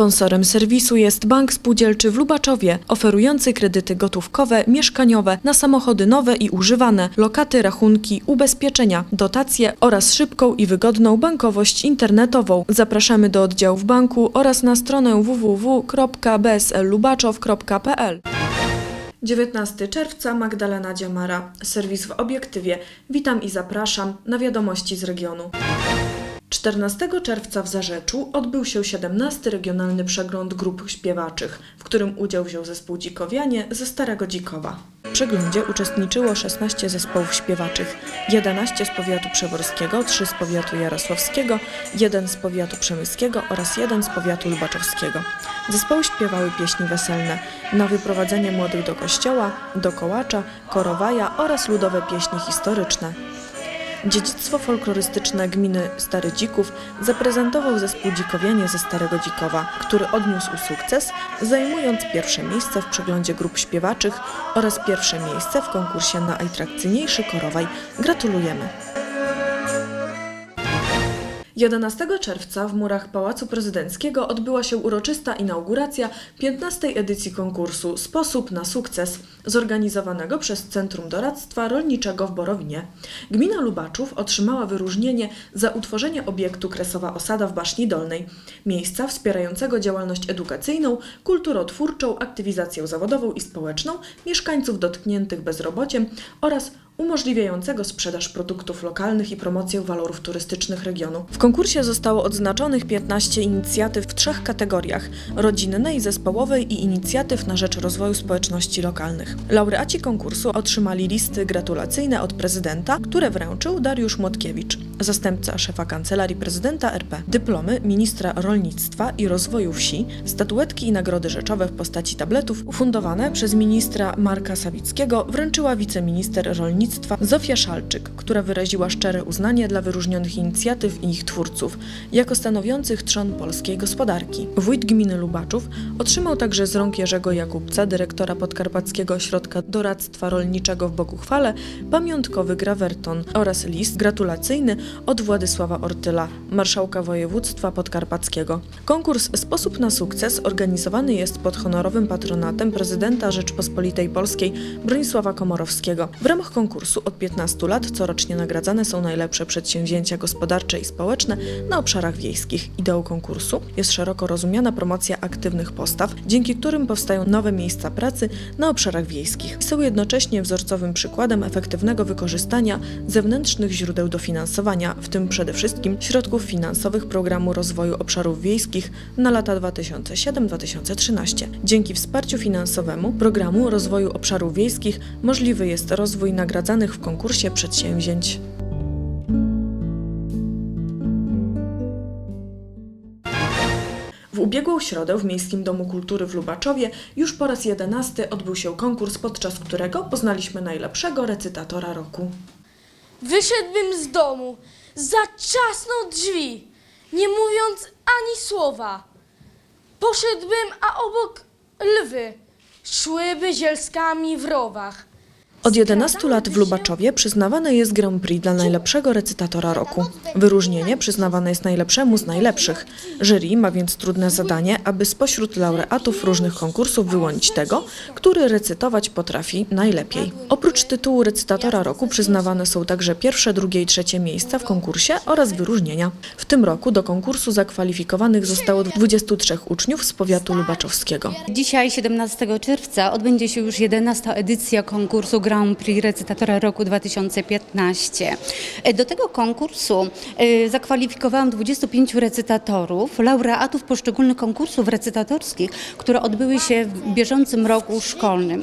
Sponsorem serwisu jest Bank Spółdzielczy w Lubaczowie, oferujący kredyty gotówkowe, mieszkaniowe, na samochody nowe i używane, lokaty, rachunki, ubezpieczenia, dotacje oraz szybką i wygodną bankowość internetową. Zapraszamy do oddziałów banku oraz na stronę www.bsllubaczow.pl 19 czerwca Magdalena Dziamara, serwis w obiektywie. Witam i zapraszam na wiadomości z regionu. 14 czerwca w Zarzeczu odbył się 17 regionalny przegląd grup śpiewaczych, w którym udział wziął zespół Dzikowianie ze Starego Dzikowa. W przeglądzie uczestniczyło 16 zespołów śpiewaczych, 11 z powiatu przeworskiego, 3 z powiatu jarosławskiego, 1 z powiatu przemyskiego oraz 1 z powiatu lubaczowskiego. Zespoły śpiewały pieśni weselne, na wyprowadzenie młodych do kościoła, do kołacza, korowaja oraz ludowe pieśni historyczne. Dziedzictwo folklorystyczne gminy Stary Dzików zaprezentował zespół Dzikowianie ze Starego Dzikowa, który odniósł sukces, zajmując pierwsze miejsce w przeglądzie grup śpiewaczych oraz pierwsze miejsce w konkursie na najatrakcyjniejszy korowaj. Gratulujemy! 11 czerwca w murach Pałacu Prezydenckiego odbyła się uroczysta inauguracja 15. edycji konkursu Sposób na sukces, zorganizowanego przez Centrum Doradztwa Rolniczego w Borowinie. Gmina Lubaczów otrzymała wyróżnienie za utworzenie obiektu Kresowa Osada w Baszni Dolnej, miejsca wspierającego działalność edukacyjną, kulturotwórczą, aktywizację zawodową i społeczną mieszkańców dotkniętych bezrobociem oraz umożliwiającego sprzedaż produktów lokalnych i promocję walorów turystycznych regionu. W konkursie zostało odznaczonych 15 inicjatyw w trzech kategoriach: rodzinnej, zespołowej i inicjatyw na rzecz rozwoju społeczności lokalnych. Laureaci konkursu otrzymali listy gratulacyjne od prezydenta, które wręczył Dariusz Młotkiewicz, zastępca szefa kancelarii prezydenta RP, dyplomy ministra rolnictwa i rozwoju wsi, statuetki i nagrody rzeczowe w postaci tabletów ufundowane przez ministra Marka Sawickiego wręczyła wiceminister rolnictwa Zofia Szalczyk, która wyraziła szczere uznanie dla wyróżnionych inicjatyw i ich twórców, jako stanowiących trzon polskiej gospodarki. Wójt gminy Lubaczów otrzymał także z rąk Jerzego Jakubca, dyrektora Podkarpackiego Ośrodka Doradztwa Rolniczego w Boguchwale, pamiątkowy grawerton oraz list gratulacyjny od Władysława Ortyla, marszałka województwa podkarpackiego. Konkurs Sposób na sukces organizowany jest pod honorowym patronatem prezydenta Rzeczpospolitej Polskiej Bronisława Komorowskiego. W ramach konkursu od 15 lat corocznie nagradzane są najlepsze przedsięwzięcia gospodarcze i społeczne na obszarach wiejskich. Ideą konkursu jest szeroko rozumiana promocja aktywnych postaw, dzięki którym powstają nowe miejsca pracy na obszarach wiejskich. Są jednocześnie wzorcowym przykładem efektywnego wykorzystania zewnętrznych źródeł dofinansowania, w tym przede wszystkim środków finansowych Programu Rozwoju Obszarów Wiejskich na lata 2007-2013. Dzięki wsparciu finansowemu Programu Rozwoju Obszarów Wiejskich możliwy jest rozwój w konkursie przedsięwzięć. W ubiegłą środę w Miejskim Domu Kultury w Lubaczowie już po raz jedenasty odbył się konkurs, podczas którego poznaliśmy najlepszego recytatora roku. Wyszedłbym z domu, zatrzasnął drzwi, nie mówiąc ani słowa. Poszedłbym, a obok lwy szłyby zielskami w rowach. Od 11 lat w Lubaczowie przyznawane jest Grand Prix dla najlepszego recytatora roku. Wyróżnienie przyznawane jest najlepszemu z najlepszych. Jury ma więc trudne zadanie, aby spośród laureatów różnych konkursów wyłonić tego, który recytować potrafi najlepiej. Oprócz tytułu recytatora roku przyznawane są także pierwsze, drugie i trzecie miejsca w konkursie oraz wyróżnienia. W tym roku do konkursu zakwalifikowanych zostało 23 uczniów z powiatu lubaczowskiego. Dzisiaj, 17 czerwca, odbędzie się już 11. edycja konkursu Grand Prix Recytatora Roku 2015. Do tego konkursu e, zakwalifikowałam 25 recytatorów, laureatów poszczególnych konkursów recytatorskich, które odbyły się w bieżącym roku szkolnym.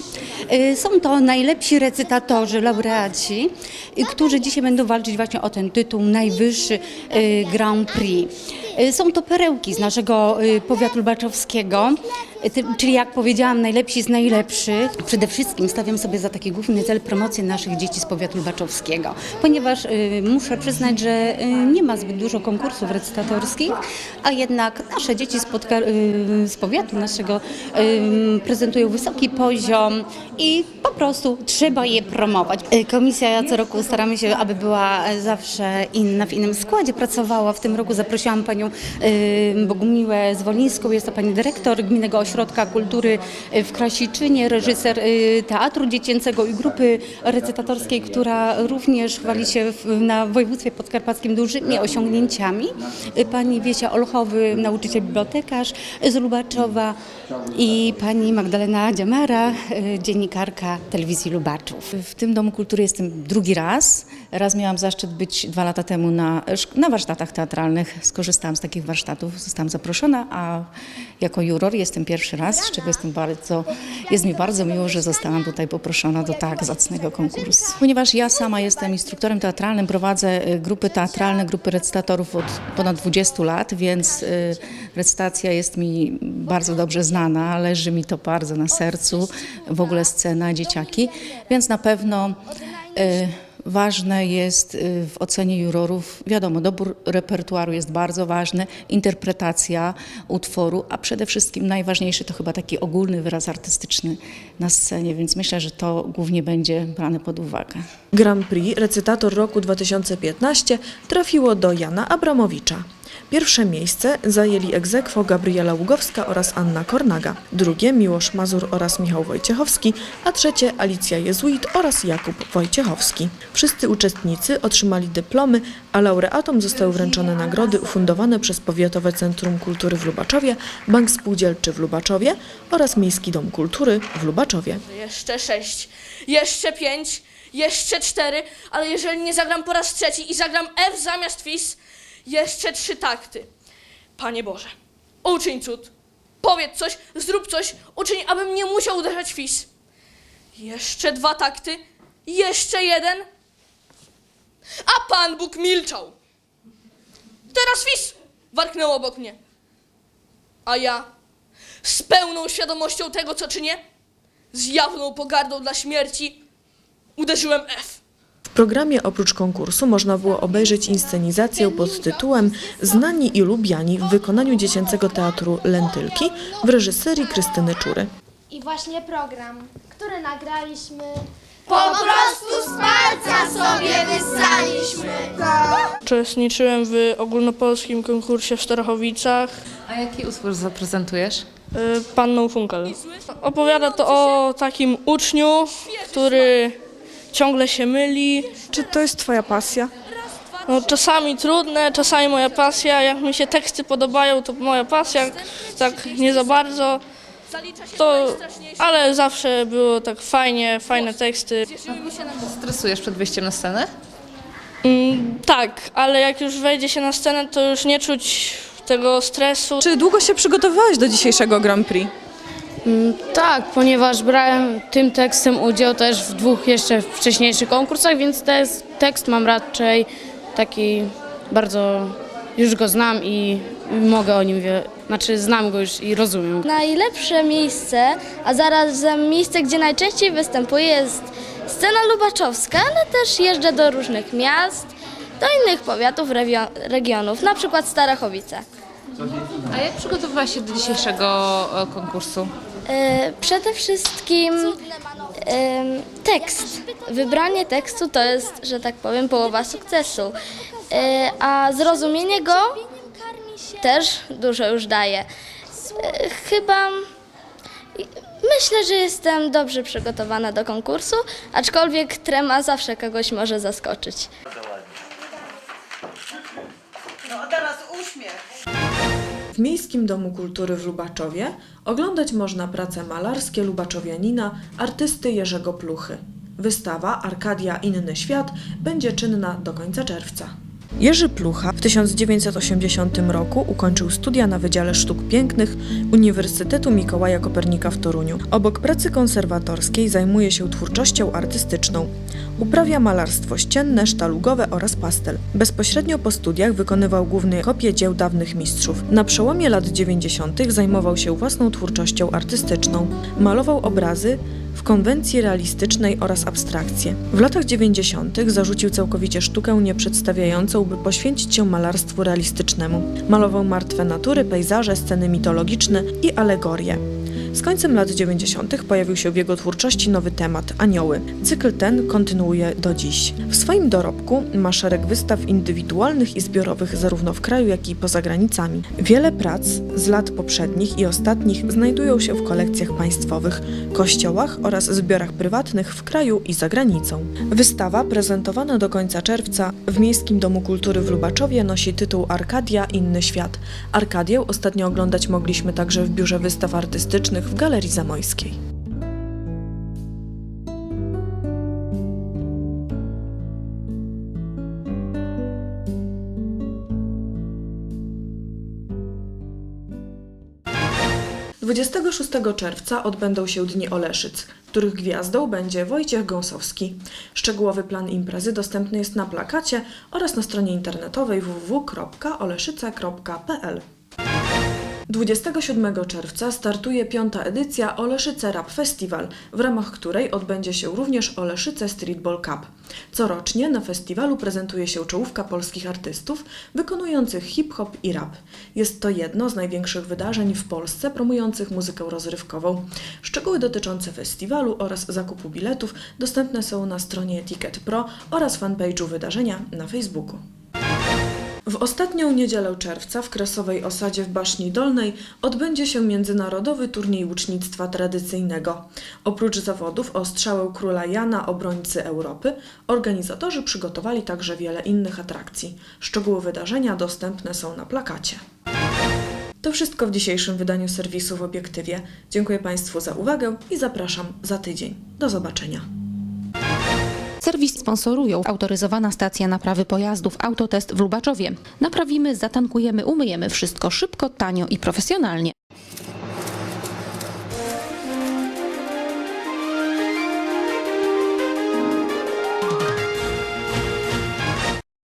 E, Są to najlepsi recytatorzy, laureaci, e, którzy dzisiaj będą walczyć właśnie o ten tytuł najwyższy e, Grand Prix. E, Są to perełki z naszego e, powiatu lubaczowskiego, e, czyli jak powiedziałam, najlepsi z najlepszych. Przede wszystkim stawiam sobie za taki główny cel promocję naszych dzieci z powiatu lubaczowskiego, ponieważ e, muszę przyznać, że e, nie ma zbyt dużo konkursów recytatorskich, a jednak nasze dzieci z, e, z powiatu naszego e, prezentują wysoki poziom i po prostu trzeba je promować. E, Komisja co roku staramy się, aby była e, zawsze inna, w innym składzie pracowała. W tym roku zaprosiłam panią panią y, Bogumiłę Zwolińską, jest to pani dyrektor Gminnego Ośrodka Kultury w Krasiczynie, reżyser y, Teatru Dziecięcego i grupy recytatorskiej, która również chwali się na województwie podkarpackim dużymi osiągnięciami. Y, Pani Wiesia Olchowy, nauczyciel bibliotekarz z Lubaczowa i pani Magdalena Dziamara, y, dziennikarka telewizji Lubaczów. W tym Domu Kultury jestem drugi raz. Raz miałam zaszczyt być dwa lata temu na, na warsztatach teatralnych. Skorzystałam z takich warsztatów, zostałam zaproszona, a jako juror jestem pierwszy raz, z czego jestem bardzo, jest mi bardzo miło, że zostałam tutaj poproszona do tak zacnego konkursu. Ponieważ ja sama jestem instruktorem teatralnym, prowadzę y, grupy teatralne, grupy recytatorów od ponad 20 lat, więc y, recytacja jest mi bardzo dobrze znana, leży mi to bardzo na sercu, w ogóle scena, dzieciaki, więc na pewno y, ważne jest y, w ocenie jurorów, wiadomo, dobór repertuaru jest bardzo ważny, interpretacja utworu, a przede wszystkim najważniejszy to chyba taki ogólny wyraz artystyczny na scenie, więc myślę, że to głównie będzie brane pod uwagę. Grand Prix Recytator roku 2015 trafiło do Jana Abramowicza. Pierwsze miejsce zajęli egzekwo Gabriela Ługowska oraz Anna Kornaga, drugie Miłosz Mazur oraz Michał Wojciechowski, a trzecie Alicja Jezuit oraz Jakub Wojciechowski. Wszyscy uczestnicy otrzymali dyplomy, a laureatom zostały wręczone nagrody ufundowane przez Powiatowe Centrum Kultury w Lubaczowie, Bank Spółdzielczy w Lubaczowie oraz Miejski Dom Kultury w Lubaczowie. Jeszcze sześć, jeszcze pięć, jeszcze cztery, ale jeżeli nie zagram po raz trzeci i zagram F zamiast FIS, jeszcze trzy takty. Panie Boże, uczyń cud, powiedz coś, zrób coś, uczyń, abym nie musiał uderzać FIS. Jeszcze dwa takty, jeszcze jeden, a Pan Bóg milczał. Teraz FIS warknął obok mnie. A ja, z pełną świadomością tego, co czynię, z jawną pogardą dla śmierci uderzyłem F. W programie oprócz konkursu można było obejrzeć inscenizację pod tytułem Znani i lubiani w wykonaniu dziecięcego teatru Lentylki w reżyserii Krystyny Czury. I właśnie program, który nagraliśmy. Po prostu z palca sobie wyssaliśmy. Uczestniczyłem w ogólnopolskim konkursie w Starachowicach. A jaki utwór zaprezentujesz? y, Panną Funkel. Opowiada to o takim uczniu, który ciągle się myli. Czy to jest Twoja pasja? No, czasami trudne, czasami moja pasja. Jak mi się teksty podobają, to moja pasja, tak nie za bardzo. To, ale zawsze było tak fajnie, fajne teksty. Stresujesz przed wyjściem na scenę? Mm, tak, ale jak już wejdzie się na scenę, to już nie czuć tego stresu. Czy długo się przygotowywałeś do dzisiejszego Grand Prix? Tak, ponieważ brałem tym tekstem udział też w dwóch jeszcze wcześniejszych konkursach, więc ten tekst mam raczej taki bardzo, już go znam i mogę o nim, wie, znaczy znam go już i rozumiem. Najlepsze miejsce, a zarazem miejsce, gdzie najczęściej występuję jest scena lubaczowska, ale też jeżdżę do różnych miast, do innych powiatów, regionów, na przykład Starachowice. A jak przygotowywałaś się do dzisiejszego e, konkursu? E, Przede wszystkim tekst. Wybranie tekstu to jest, że tak powiem, połowa sukcesu. E, A zrozumienie go też dużo już daje. E, Chyba myślę, że jestem dobrze przygotowana do konkursu, aczkolwiek trema zawsze kogoś może zaskoczyć. W Miejskim Domu Kultury w Lubaczowie oglądać można prace malarskie lubaczowianina artysty Jerzego Pluchy. Wystawa Arkadia Inny Świat będzie czynna do końca czerwca. Jerzy Plucha w 1980 roku ukończył studia na Wydziale Sztuk Pięknych Uniwersytetu Mikołaja Kopernika w Toruniu. Obok pracy konserwatorskiej zajmuje się twórczością artystyczną. Uprawia malarstwo ścienne, sztalugowe oraz pastel. Bezpośrednio po studiach wykonywał główne kopie dzieł dawnych mistrzów. Na przełomie lat 90. zajmował się własną twórczością artystyczną. Malował obrazy w konwencji realistycznej oraz abstrakcję. W latach 90. zarzucił całkowicie sztukę nieprzedstawiającą, by poświęcić się malarstwu realistycznemu. Malował martwe natury, pejzaże, sceny mitologiczne i alegorie. Z końcem lat 90. pojawił się w jego twórczości nowy temat anioły. Cykl ten kontynuuje do dziś. W swoim dorobku ma szereg wystaw indywidualnych i zbiorowych zarówno w kraju, jak i poza granicami. Wiele prac z lat poprzednich i ostatnich znajdują się w kolekcjach państwowych, kościołach oraz zbiorach prywatnych w kraju i za granicą. Wystawa prezentowana do końca czerwca w Miejskim Domu Kultury w Lubaczowie nosi tytuł Arkadia Inny Świat. Arkadię ostatnio oglądać mogliśmy także w Biurze Wystaw Artystycznych w Galerii Zamojskiej. Dwudziestego 26 czerwca odbędą się Dni Oleszyc, których gwiazdą będzie Wojciech Gąsowski. Szczegółowy plan imprezy dostępny jest na plakacie oraz na stronie internetowej www.oleszyce.pl. 27 czerwca startuje piąta edycja Oleszyce Rap Festival, w ramach której odbędzie się również Oleszyce Streetball Cup. Corocznie na festiwalu prezentuje się czołówka polskich artystów wykonujących hip-hop i rap. Jest to jedno z największych wydarzeń w Polsce promujących muzykę rozrywkową. Szczegóły dotyczące festiwalu oraz zakupu biletów dostępne są na stronie Ticket Pro oraz fanpage'u wydarzenia na Facebooku. W ostatnią niedzielę czerwca w Kresowej Osadzie w Baszni Dolnej odbędzie się międzynarodowy turniej łucznictwa tradycyjnego. Oprócz zawodów o strzałę króla Jana obrońcy Europy, organizatorzy przygotowali także wiele innych atrakcji. Szczegóły wydarzenia dostępne są na plakacie. To wszystko w dzisiejszym wydaniu serwisu w obiektywie. Dziękuję Państwu za uwagę i zapraszam za tydzień. Do zobaczenia. Serwis sponsorują autoryzowana stacja naprawy pojazdów Autotest w Lubaczowie. Naprawimy, zatankujemy, umyjemy wszystko szybko, tanio i profesjonalnie.